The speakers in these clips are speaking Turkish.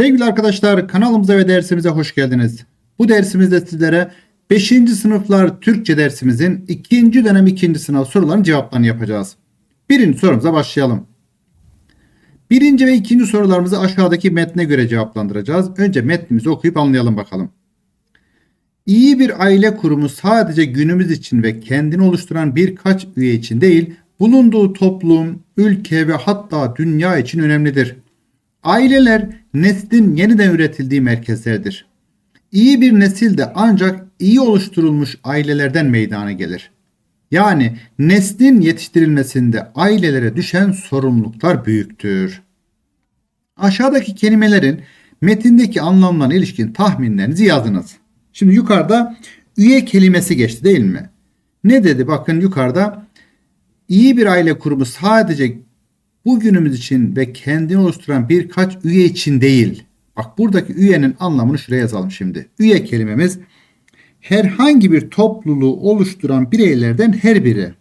Sevgili arkadaşlar kanalımıza ve dersimize hoş geldiniz. Bu dersimizde sizlere 5. sınıflar Türkçe dersimizin 2. dönem 2. sınav sorularının cevaplarını yapacağız. Birinci sorumuza başlayalım. Birinci ve ikinci sorularımızı aşağıdaki metne göre cevaplandıracağız. Önce metnimizi okuyup anlayalım bakalım. İyi bir aile kurumu sadece günümüz için ve kendini oluşturan birkaç üye için değil, bulunduğu toplum, ülke ve hatta dünya için önemlidir. Aileler neslin yeniden üretildiği merkezlerdir. İyi bir nesil de ancak iyi oluşturulmuş ailelerden meydana gelir. Yani neslin yetiştirilmesinde ailelere düşen sorumluluklar büyüktür. Aşağıdaki kelimelerin metindeki anlamlarına ilişkin tahminlerinizi yazınız. Şimdi yukarıda üye kelimesi geçti değil mi? Ne dedi? Bakın yukarıda iyi bir aile kurumu sadece bugünümüz için ve kendini oluşturan birkaç üye için değil. Bak buradaki üyenin anlamını şuraya yazalım şimdi. Üye kelimemiz herhangi bir topluluğu oluşturan bireylerden her biri.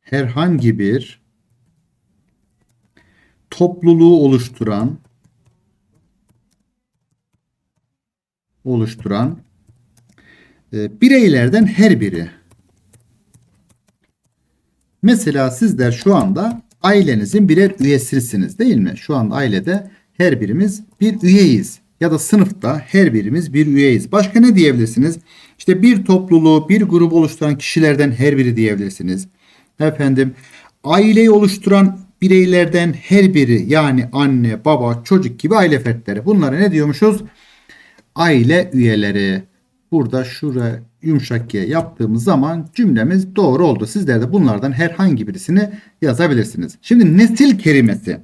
Herhangi bir topluluğu oluşturan oluşturan e, bireylerden her biri. Mesela sizler şu anda ailenizin birer üyesisiniz değil mi? Şu anda ailede her birimiz bir üyeyiz. Ya da sınıfta her birimiz bir üyeyiz. Başka ne diyebilirsiniz? İşte bir topluluğu, bir grup oluşturan kişilerden her biri diyebilirsiniz. Efendim, aileyi oluşturan bireylerden her biri yani anne, baba, çocuk gibi aile fertleri. Bunlara ne diyormuşuz? Aile üyeleri. Burada şuraya yumuşak G yaptığımız zaman cümlemiz doğru oldu. Sizler de bunlardan herhangi birisini yazabilirsiniz. Şimdi nesil kelimesi.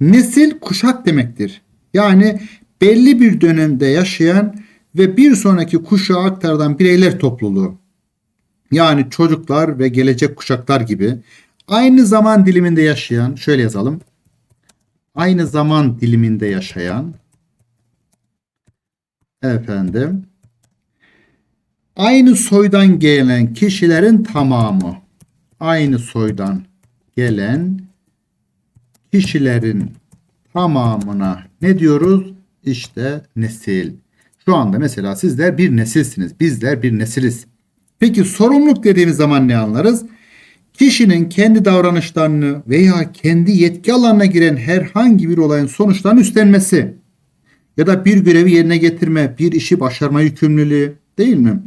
Nesil kuşak demektir. Yani belli bir dönemde yaşayan ve bir sonraki kuşağa aktarılan bireyler topluluğu. Yani çocuklar ve gelecek kuşaklar gibi aynı zaman diliminde yaşayan, şöyle yazalım. Aynı zaman diliminde yaşayan efendim aynı soydan gelen kişilerin tamamı aynı soydan gelen kişilerin tamamına ne diyoruz? İşte nesil. Şu anda mesela sizler bir nesilsiniz. Bizler bir nesiliz. Peki sorumluluk dediğimiz zaman ne anlarız? Kişinin kendi davranışlarını veya kendi yetki alanına giren herhangi bir olayın sonuçlarını üstlenmesi ya da bir görevi yerine getirme, bir işi başarma yükümlülüğü değil mi?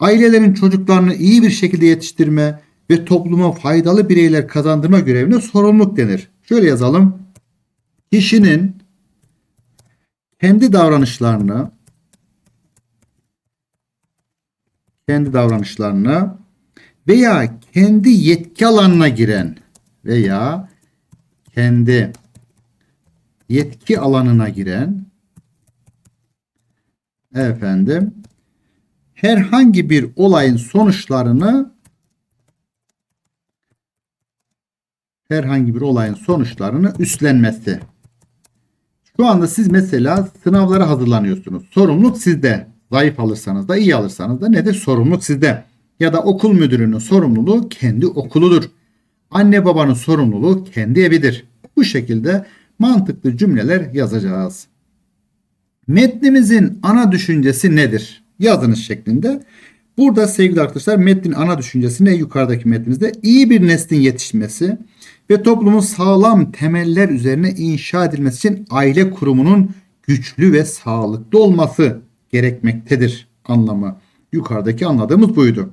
Ailelerin çocuklarını iyi bir şekilde yetiştirme ve topluma faydalı bireyler kazandırma görevine sorumluluk denir. Şöyle yazalım. Kişinin kendi davranışlarını kendi davranışlarını veya kendi yetki alanına giren veya kendi yetki alanına giren efendim herhangi bir olayın sonuçlarını herhangi bir olayın sonuçlarını üstlenmesi. Şu anda siz mesela sınavlara hazırlanıyorsunuz. Sorumluluk sizde. Zayıf alırsanız da iyi alırsanız da nedir? Sorumluluk sizde. Ya da okul müdürünün sorumluluğu kendi okuludur. Anne babanın sorumluluğu kendi evidir. Bu şekilde mantıklı cümleler yazacağız. Metnimizin ana düşüncesi nedir? Yazınız şeklinde. Burada sevgili arkadaşlar metnin ana düşüncesi ne? Yukarıdaki metnimizde iyi bir neslin yetişmesi ve toplumun sağlam temeller üzerine inşa edilmesi için aile kurumunun güçlü ve sağlıklı olması gerekmektedir anlamı. Yukarıdaki anladığımız buydu.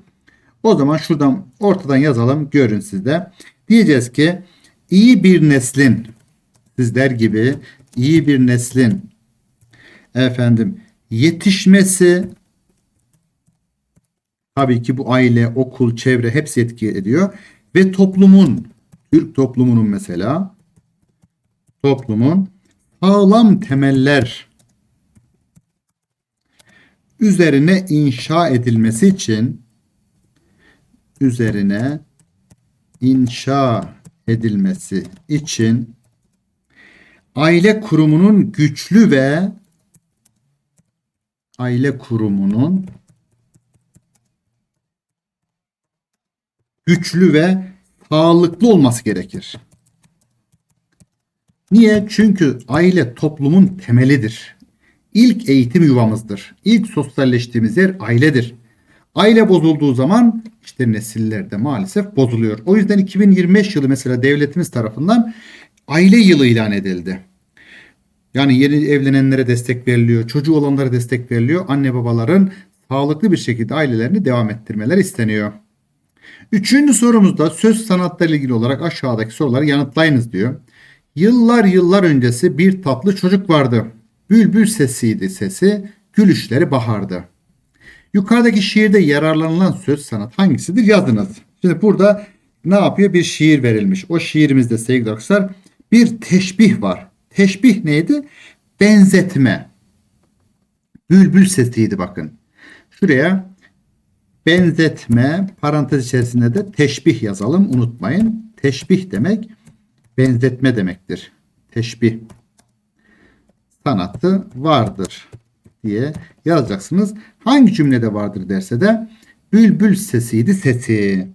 O zaman şuradan ortadan yazalım görün sizde. Diyeceğiz ki iyi bir neslin sizler gibi iyi bir neslin efendim yetişmesi tabii ki bu aile, okul, çevre hepsi etki ediyor. Ve toplumun Türk toplumunun mesela toplumun sağlam temeller üzerine inşa edilmesi için üzerine inşa edilmesi için aile kurumunun güçlü ve aile kurumunun güçlü ve sağlıklı olması gerekir. Niye? Çünkü aile toplumun temelidir. İlk eğitim yuvamızdır. İlk sosyalleştiğimiz yer ailedir. Aile bozulduğu zaman işte nesiller de maalesef bozuluyor. O yüzden 2025 yılı mesela devletimiz tarafından aile yılı ilan edildi. Yani yeni evlenenlere destek veriliyor, çocuğu olanlara destek veriliyor. Anne babaların sağlıklı bir şekilde ailelerini devam ettirmeler isteniyor. Üçüncü sorumuzda söz sanatlarıyla ilgili olarak aşağıdaki soruları yanıtlayınız diyor. Yıllar yıllar öncesi bir tatlı çocuk vardı. Bülbül sesiydi sesi, gülüşleri bahardı. Yukarıdaki şiirde yararlanılan söz sanat hangisidir yazınız. Şimdi burada ne yapıyor? Bir şiir verilmiş. O şiirimizde sevgili arkadaşlar bir teşbih var. Teşbih neydi? Benzetme. Bülbül sesiydi bakın. Şuraya benzetme parantez içerisinde de teşbih yazalım unutmayın. Teşbih demek benzetme demektir. Teşbih sanatı vardır diye yazacaksınız. Hangi cümlede vardır derse de bülbül sesiydi sesi.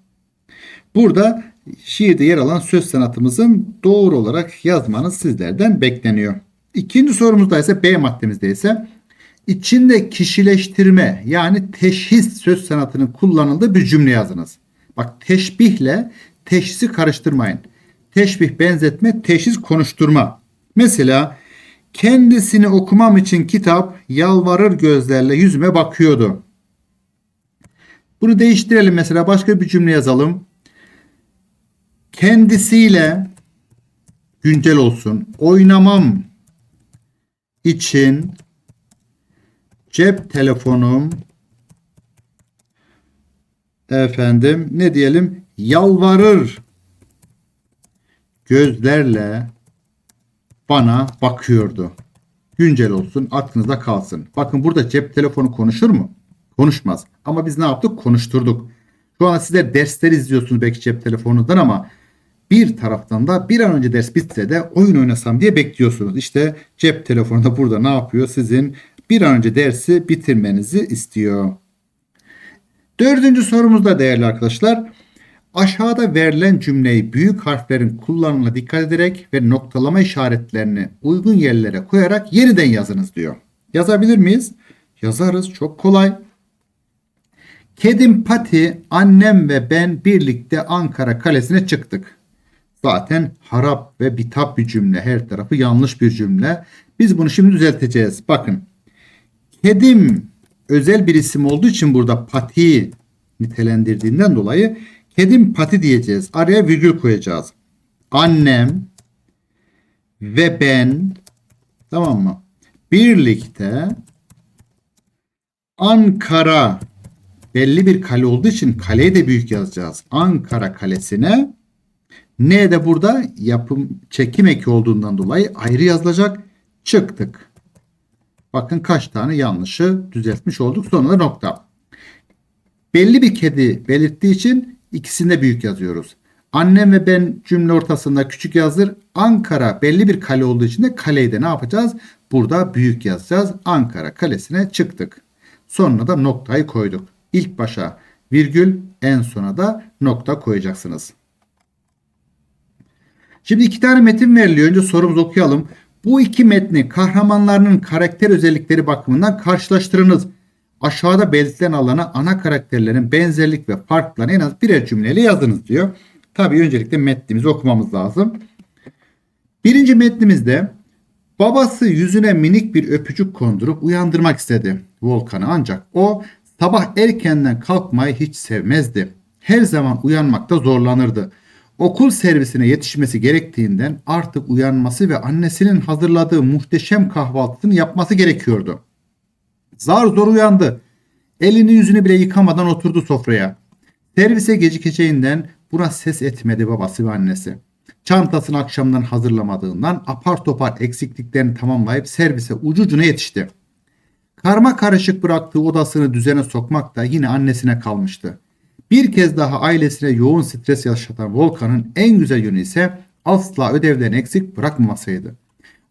Burada şiirde yer alan söz sanatımızın doğru olarak yazmanız sizlerden bekleniyor. İkinci sorumuzda ise B maddemizde ise içinde kişileştirme yani teşhis söz sanatının kullanıldığı bir cümle yazınız. Bak teşbihle teşhisi karıştırmayın. Teşbih benzetme, teşhis konuşturma. Mesela kendisini okumam için kitap yalvarır gözlerle yüzüme bakıyordu. Bunu değiştirelim mesela başka bir cümle yazalım. Kendisiyle güncel olsun. Oynamam için cep telefonum efendim ne diyelim yalvarır gözlerle bana bakıyordu. Güncel olsun, aklınızda kalsın. Bakın burada cep telefonu konuşur mu? Konuşmaz. Ama biz ne yaptık? Konuşturduk. Şu an sizler dersler izliyorsunuz belki cep telefonundan ama bir taraftan da bir an önce ders bitse de oyun oynasam diye bekliyorsunuz. İşte cep telefonu da burada ne yapıyor? Sizin bir an önce dersi bitirmenizi istiyor. Dördüncü sorumuzda değerli arkadaşlar. Aşağıda verilen cümleyi büyük harflerin kullanımına dikkat ederek ve noktalama işaretlerini uygun yerlere koyarak yeniden yazınız diyor. Yazabilir miyiz? Yazarız. Çok kolay. Kedim Pati, annem ve ben birlikte Ankara Kalesi'ne çıktık. Zaten harap ve bitap bir cümle. Her tarafı yanlış bir cümle. Biz bunu şimdi düzelteceğiz. Bakın. Kedim özel bir isim olduğu için burada Pati nitelendirdiğinden dolayı Kedim pati diyeceğiz. Araya virgül koyacağız. Annem ve ben tamam mı? Birlikte Ankara belli bir kale olduğu için kaleyi de büyük yazacağız. Ankara kalesine ne de burada yapım çekim eki olduğundan dolayı ayrı yazılacak. Çıktık. Bakın kaç tane yanlışı düzeltmiş olduk. Sonra nokta. Belli bir kedi belirttiği için İkisinde büyük yazıyoruz. Annem ve ben cümle ortasında küçük yazdır. Ankara belli bir kale olduğu için de kaleyi de ne yapacağız? Burada büyük yazacağız. Ankara kalesine çıktık. Sonra da noktayı koyduk. İlk başa virgül en sona da nokta koyacaksınız. Şimdi iki tane metin veriliyor. Önce sorumuzu okuyalım. Bu iki metni kahramanlarının karakter özellikleri bakımından karşılaştırınız aşağıda belirtilen alana ana karakterlerin benzerlik ve farklarını en az birer cümleyle yazınız diyor. Tabii öncelikle metnimizi okumamız lazım. Birinci metnimizde babası yüzüne minik bir öpücük kondurup uyandırmak istedi Volkan'ı ancak o sabah erkenden kalkmayı hiç sevmezdi. Her zaman uyanmakta zorlanırdı. Okul servisine yetişmesi gerektiğinden artık uyanması ve annesinin hazırladığı muhteşem kahvaltısını yapması gerekiyordu. Zar zor uyandı. Elini yüzünü bile yıkamadan oturdu sofraya. Servise gecikeceğinden buna ses etmedi babası ve annesi. Çantasını akşamdan hazırlamadığından apar topar eksikliklerini tamamlayıp servise ucucuna yetişti. Karma karışık bıraktığı odasını düzene sokmak da yine annesine kalmıştı. Bir kez daha ailesine yoğun stres yaşatan Volkan'ın en güzel yönü ise asla ödevlerini eksik bırakmamasıydı.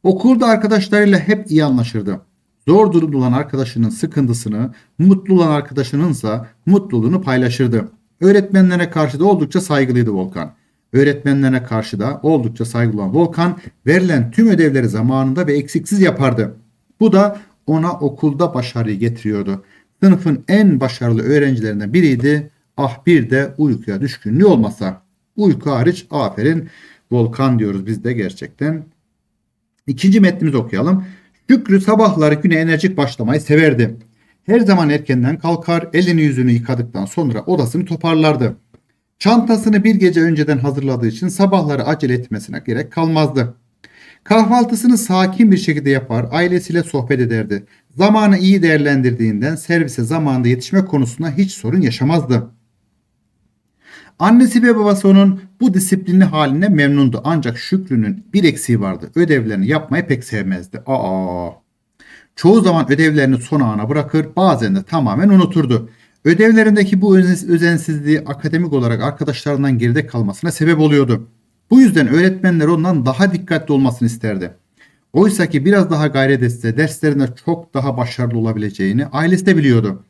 Okulda arkadaşlarıyla hep iyi anlaşırdı. Zor durumda olan arkadaşının sıkıntısını, mutlu olan arkadaşınınsa mutluluğunu paylaşırdı. Öğretmenlere karşı da oldukça saygılıydı Volkan. Öğretmenlerine karşı da oldukça saygılı olan Volkan verilen tüm ödevleri zamanında ve eksiksiz yapardı. Bu da ona okulda başarıyı getiriyordu. Sınıfın en başarılı öğrencilerinden biriydi. Ah bir de uykuya düşkünlüğü olmasa. Uyku hariç aferin Volkan diyoruz biz de gerçekten. İkinci metnimizi okuyalım. Şükrü sabahları güne enerjik başlamayı severdi. Her zaman erkenden kalkar, elini yüzünü yıkadıktan sonra odasını toparlardı. Çantasını bir gece önceden hazırladığı için sabahları acele etmesine gerek kalmazdı. Kahvaltısını sakin bir şekilde yapar, ailesiyle sohbet ederdi. Zamanı iyi değerlendirdiğinden servise zamanında yetişme konusunda hiç sorun yaşamazdı. Annesi ve babası onun bu disiplinli haline memnundu. Ancak Şükrü'nün bir eksiği vardı. Ödevlerini yapmayı pek sevmezdi. Aa. Çoğu zaman ödevlerini son ana bırakır, bazen de tamamen unuturdu. Ödevlerindeki bu özen- özensizliği akademik olarak arkadaşlarından geride kalmasına sebep oluyordu. Bu yüzden öğretmenler ondan daha dikkatli olmasını isterdi. Oysa ki biraz daha gayret etse derslerinde çok daha başarılı olabileceğini ailesi de biliyordu.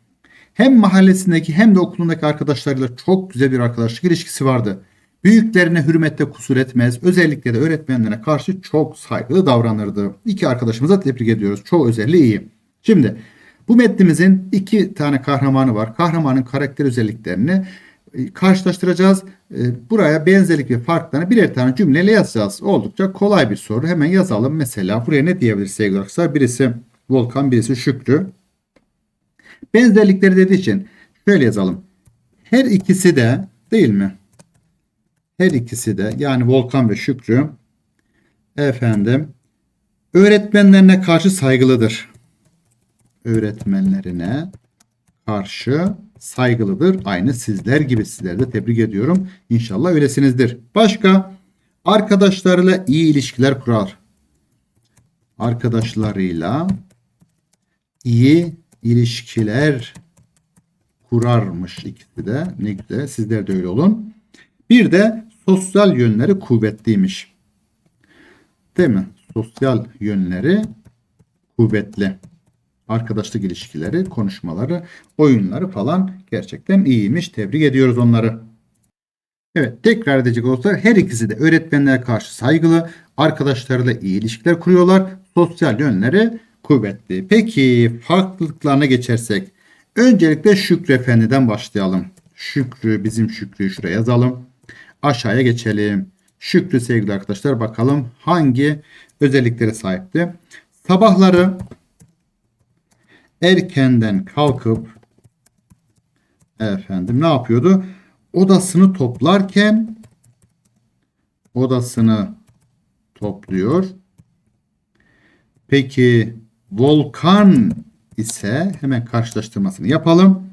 Hem mahallesindeki hem de okulundaki arkadaşlarıyla çok güzel bir arkadaşlık ilişkisi vardı. Büyüklerine hürmette kusur etmez, özellikle de öğretmenlerine karşı çok saygılı davranırdı. İki arkadaşımıza tebrik ediyoruz. Çoğu özelliği iyi. Şimdi bu metnimizin iki tane kahramanı var. Kahramanın karakter özelliklerini e, karşılaştıracağız. E, Buraya benzerlik ve farklarını birer tane cümleyle yazacağız. Oldukça kolay bir soru. Hemen yazalım. Mesela buraya ne diyebiliriz sevgili arkadaşlar? Birisi Volkan, birisi Şükrü. Benzerlikleri dediği için şöyle yazalım. Her ikisi de değil mi? Her ikisi de yani Volkan ve Şükrü efendim öğretmenlerine karşı saygılıdır. Öğretmenlerine karşı saygılıdır. Aynı sizler gibi sizleri de tebrik ediyorum. İnşallah öylesinizdir. Başka arkadaşlarıyla iyi ilişkiler kurar. Arkadaşlarıyla iyi ilişkiler kurarmış ikisi de. Ne güzel. Sizler de öyle olun. Bir de sosyal yönleri kuvvetliymiş. Değil mi? Sosyal yönleri kuvvetli. Arkadaşlık ilişkileri, konuşmaları, oyunları falan gerçekten iyiymiş. Tebrik ediyoruz onları. Evet tekrar edecek olursak her ikisi de öğretmenlere karşı saygılı, arkadaşlarıyla iyi ilişkiler kuruyorlar. Sosyal yönleri kuvvetli. Peki farklılıklarına geçersek. Öncelikle Şükrü Efendi'den başlayalım. Şükrü bizim Şükrü'yü şuraya yazalım. Aşağıya geçelim. Şükrü sevgili arkadaşlar bakalım hangi özelliklere sahipti. Sabahları erkenden kalkıp efendim ne yapıyordu? Odasını toplarken odasını topluyor. Peki Volkan ise hemen karşılaştırmasını yapalım.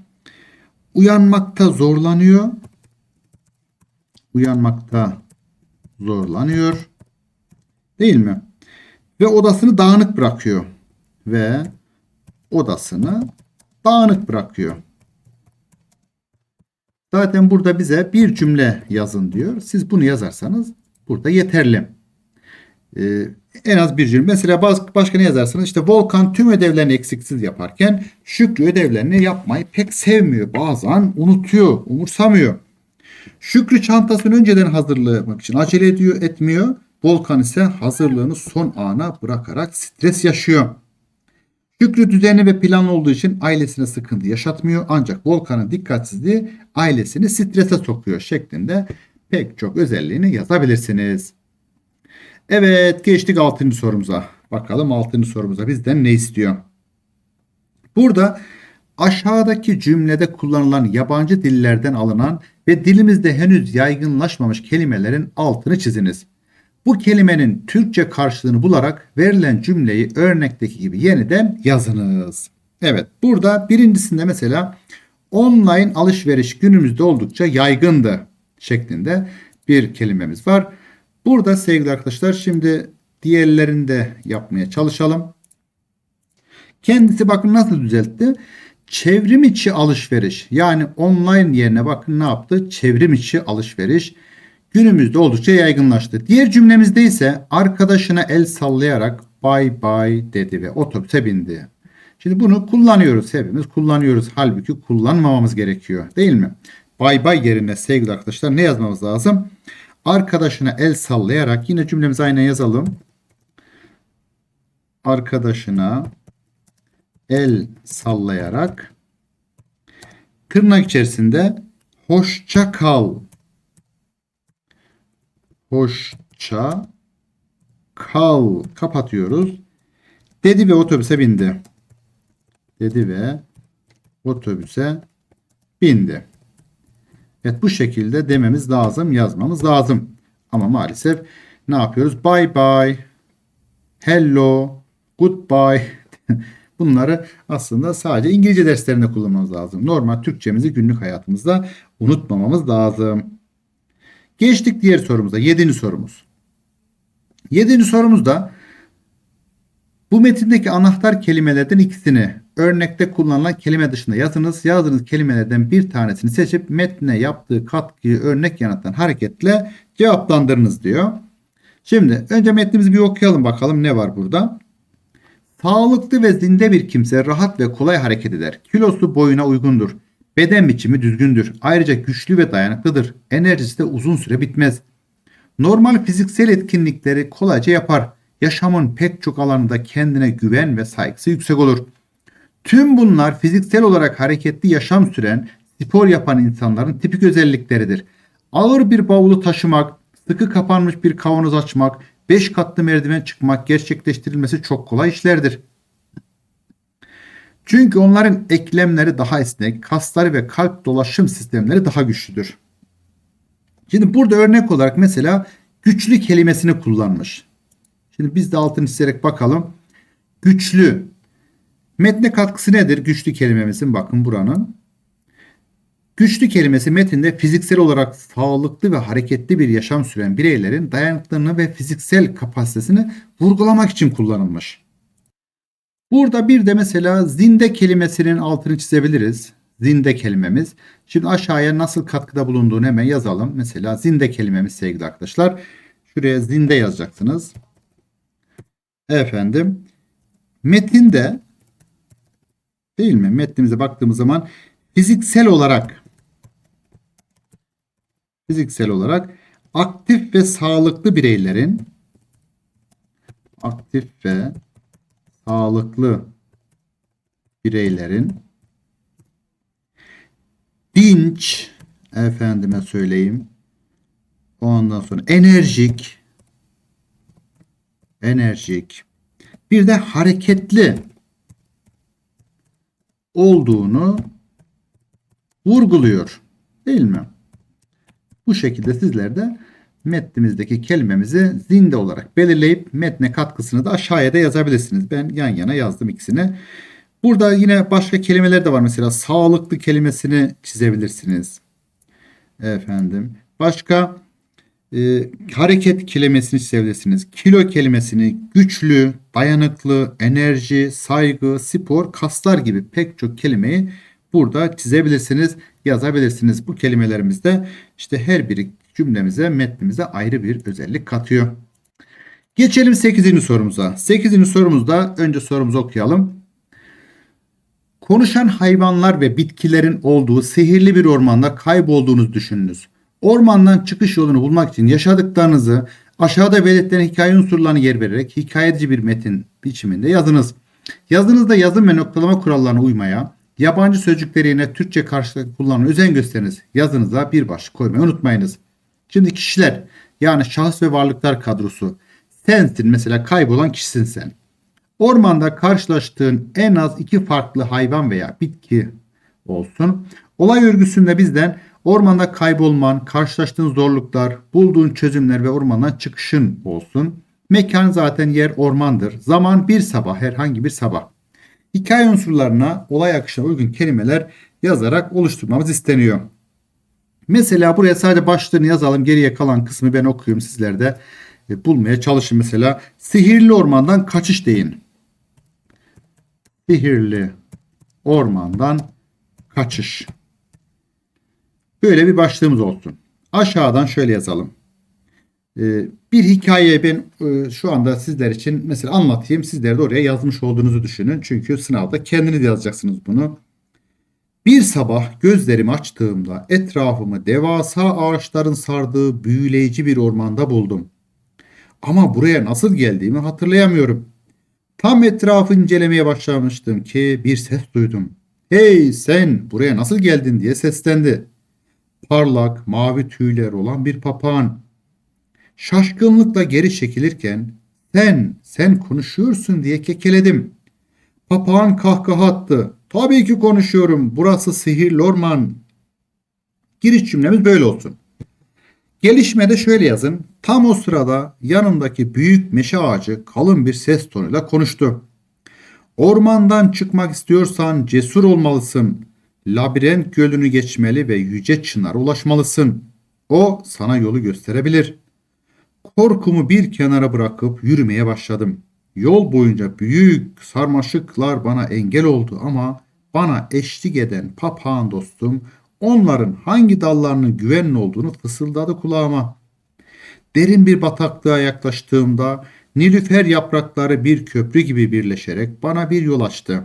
Uyanmakta zorlanıyor. Uyanmakta zorlanıyor. Değil mi? Ve odasını dağınık bırakıyor. Ve odasını dağınık bırakıyor. Zaten burada bize bir cümle yazın diyor. Siz bunu yazarsanız burada yeterli. Ee, en az bir cümle. Mesela baz- başka ne yazarsanız işte Volkan tüm ödevlerini eksiksiz yaparken Şükrü ödevlerini yapmayı pek sevmiyor. Bazen unutuyor, umursamıyor. Şükrü çantasını önceden hazırlamak için acele ediyor, etmiyor. Volkan ise hazırlığını son ana bırakarak stres yaşıyor. Şükrü düzenli ve planlı olduğu için ailesine sıkıntı yaşatmıyor. Ancak Volkan'ın dikkatsizliği ailesini strese sokuyor şeklinde pek çok özelliğini yazabilirsiniz. Evet geçtik 6. sorumuza. Bakalım 6. sorumuza bizden ne istiyor? Burada aşağıdaki cümlede kullanılan yabancı dillerden alınan ve dilimizde henüz yaygınlaşmamış kelimelerin altını çiziniz. Bu kelimenin Türkçe karşılığını bularak verilen cümleyi örnekteki gibi yeniden yazınız. Evet burada birincisinde mesela online alışveriş günümüzde oldukça yaygındı şeklinde bir kelimemiz var. Burada sevgili arkadaşlar şimdi diğerlerini de yapmaya çalışalım. Kendisi bakın nasıl düzeltti. Çevrim içi alışveriş yani online yerine bakın ne yaptı? Çevrim içi alışveriş günümüzde oldukça yaygınlaştı. Diğer cümlemizde ise arkadaşına el sallayarak bay bay dedi ve otobüse bindi. Şimdi bunu kullanıyoruz hepimiz kullanıyoruz. Halbuki kullanmamamız gerekiyor değil mi? Bay bay yerine sevgili arkadaşlar ne yazmamız lazım? Arkadaşına el sallayarak yine cümlemizi aynen yazalım. Arkadaşına el sallayarak tırnak içerisinde hoşça kal. Hoşça kal. Kapatıyoruz. Dedi ve otobüse bindi. Dedi ve otobüse bindi. Evet bu şekilde dememiz lazım, yazmamız lazım. Ama maalesef ne yapıyoruz? Bye bye, hello, goodbye. Bunları aslında sadece İngilizce derslerinde kullanmamız lazım. Normal Türkçemizi günlük hayatımızda unutmamamız lazım. Geçtik diğer sorumuza. Yedinci sorumuz. Yedinci sorumuzda bu metindeki anahtar kelimelerden ikisini örnekte kullanılan kelime dışında yazınız. Yazdığınız kelimelerden bir tanesini seçip metne yaptığı katkıyı örnek yanıttan hareketle cevaplandırınız diyor. Şimdi önce metnimizi bir okuyalım bakalım ne var burada. Sağlıklı ve zinde bir kimse rahat ve kolay hareket eder. Kilosu boyuna uygundur. Beden biçimi düzgündür. Ayrıca güçlü ve dayanıklıdır. Enerjisi de uzun süre bitmez. Normal fiziksel etkinlikleri kolayca yapar. Yaşamın pek çok alanında kendine güven ve saygısı yüksek olur. Tüm bunlar fiziksel olarak hareketli yaşam süren, spor yapan insanların tipik özellikleridir. Ağır bir bavulu taşımak, sıkı kapanmış bir kavanoz açmak, 5 katlı merdiven çıkmak gerçekleştirilmesi çok kolay işlerdir. Çünkü onların eklemleri daha esnek, kasları ve kalp dolaşım sistemleri daha güçlüdür. Şimdi burada örnek olarak mesela güçlü kelimesini kullanmış. Şimdi biz de altını çizerek bakalım. Güçlü. Metne katkısı nedir güçlü kelimemizin? Bakın buranın. Güçlü kelimesi metinde fiziksel olarak sağlıklı ve hareketli bir yaşam süren bireylerin dayanıklılığını ve fiziksel kapasitesini vurgulamak için kullanılmış. Burada bir de mesela zinde kelimesinin altını çizebiliriz. Zinde kelimemiz. Şimdi aşağıya nasıl katkıda bulunduğunu hemen yazalım. Mesela zinde kelimemiz sevgili arkadaşlar. Şuraya zinde yazacaksınız. Efendim. Metinde değil mi? Metnimize baktığımız zaman fiziksel olarak fiziksel olarak aktif ve sağlıklı bireylerin aktif ve sağlıklı bireylerin dinç efendime söyleyeyim ondan sonra enerjik enerjik bir de hareketli olduğunu vurguluyor. Değil mi? Bu şekilde sizler de metnimizdeki kelimemizi zinde olarak belirleyip metne katkısını da aşağıya da yazabilirsiniz. Ben yan yana yazdım ikisini. Burada yine başka kelimeler de var. Mesela sağlıklı kelimesini çizebilirsiniz. Efendim. Başka e, hareket kelimesini çizebilirsiniz. Kilo kelimesini güçlü, dayanıklı, enerji, saygı, spor, kaslar gibi pek çok kelimeyi burada çizebilirsiniz, yazabilirsiniz. Bu kelimelerimizde işte her biri cümlemize, metnimize ayrı bir özellik katıyor. Geçelim 8. sorumuza. 8. sorumuzda önce sorumuzu okuyalım. Konuşan hayvanlar ve bitkilerin olduğu sihirli bir ormanda kaybolduğunuzu düşününüz. Ormandan çıkış yolunu bulmak için yaşadıklarınızı aşağıda belirtilen hikaye unsurlarını yer vererek hikayeci bir metin biçiminde yazınız. Yazınızda yazım ve noktalama kurallarına uymaya, yabancı sözcükleri yerine Türkçe karşılık kullanmaya özen gösteriniz. Yazınıza bir başlık koymayı unutmayınız. Şimdi kişiler yani şahıs ve varlıklar kadrosu. Sensin mesela kaybolan kişisin sen. Ormanda karşılaştığın en az iki farklı hayvan veya bitki olsun. Olay örgüsünde bizden ormanda kaybolman, karşılaştığın zorluklar, bulduğun çözümler ve ormandan çıkışın olsun. Mekan zaten yer ormandır. Zaman bir sabah, herhangi bir sabah. Hikaye unsurlarına olay akışına uygun kelimeler yazarak oluşturmamız isteniyor. Mesela buraya sadece başlığını yazalım. Geriye kalan kısmı ben okuyayım sizler de e, bulmaya çalışın. Mesela sihirli ormandan kaçış deyin. Sihirli ormandan kaçış. Böyle bir başlığımız olsun. Aşağıdan şöyle yazalım. Ee, bir hikaye ben e, şu anda sizler için mesela anlatayım. Sizler de oraya yazmış olduğunuzu düşünün. Çünkü sınavda kendiniz yazacaksınız bunu. Bir sabah gözlerimi açtığımda etrafımı devasa ağaçların sardığı büyüleyici bir ormanda buldum. Ama buraya nasıl geldiğimi hatırlayamıyorum. Tam etrafı incelemeye başlamıştım ki bir ses duydum. Hey sen buraya nasıl geldin diye seslendi. Parlak mavi tüyler olan bir papağan. Şaşkınlıkla geri çekilirken sen, sen konuşuyorsun diye kekeledim. Papağan kahkaha attı. Tabii ki konuşuyorum. Burası sihirli orman. Giriş cümlemiz böyle olsun. Gelişmede şöyle yazın. Tam o sırada yanındaki büyük meşe ağacı kalın bir ses tonuyla konuştu. Ormandan çıkmak istiyorsan cesur olmalısın. Labirent gölünü geçmeli ve yüce çınara ulaşmalısın. O sana yolu gösterebilir. Korkumu bir kenara bırakıp yürümeye başladım. Yol boyunca büyük sarmaşıklar bana engel oldu ama bana eşlik eden papağan dostum onların hangi dallarının güvenli olduğunu fısıldadı kulağıma. Derin bir bataklığa yaklaştığımda nilüfer yaprakları bir köprü gibi birleşerek bana bir yol açtı.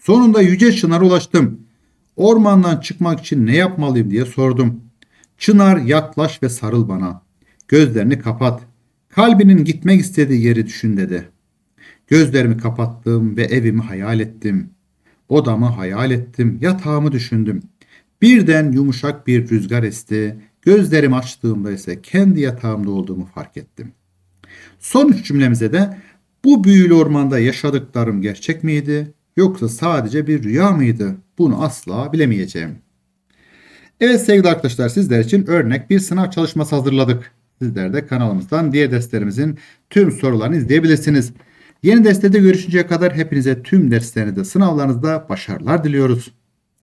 Sonunda yüce çınara ulaştım. Ormandan çıkmak için ne yapmalıyım diye sordum. Çınar yaklaş ve sarıl bana. Gözlerini kapat. Kalbinin gitmek istediği yeri düşün dedi. Gözlerimi kapattım ve evimi hayal ettim. Odamı hayal ettim, yatağımı düşündüm. Birden yumuşak bir rüzgar esti. Gözlerimi açtığımda ise kendi yatağımda olduğumu fark ettim. Son üç cümlemize de bu büyülü ormanda yaşadıklarım gerçek miydi yoksa sadece bir rüya mıydı? Bunu asla bilemeyeceğim. Evet sevgili arkadaşlar sizler için örnek bir sınav çalışması hazırladık. Sizler de kanalımızdan diğer derslerimizin tüm sorularını izleyebilirsiniz. Yeni derste görüşünceye kadar hepinize tüm derslerinizde sınavlarınızda başarılar diliyoruz.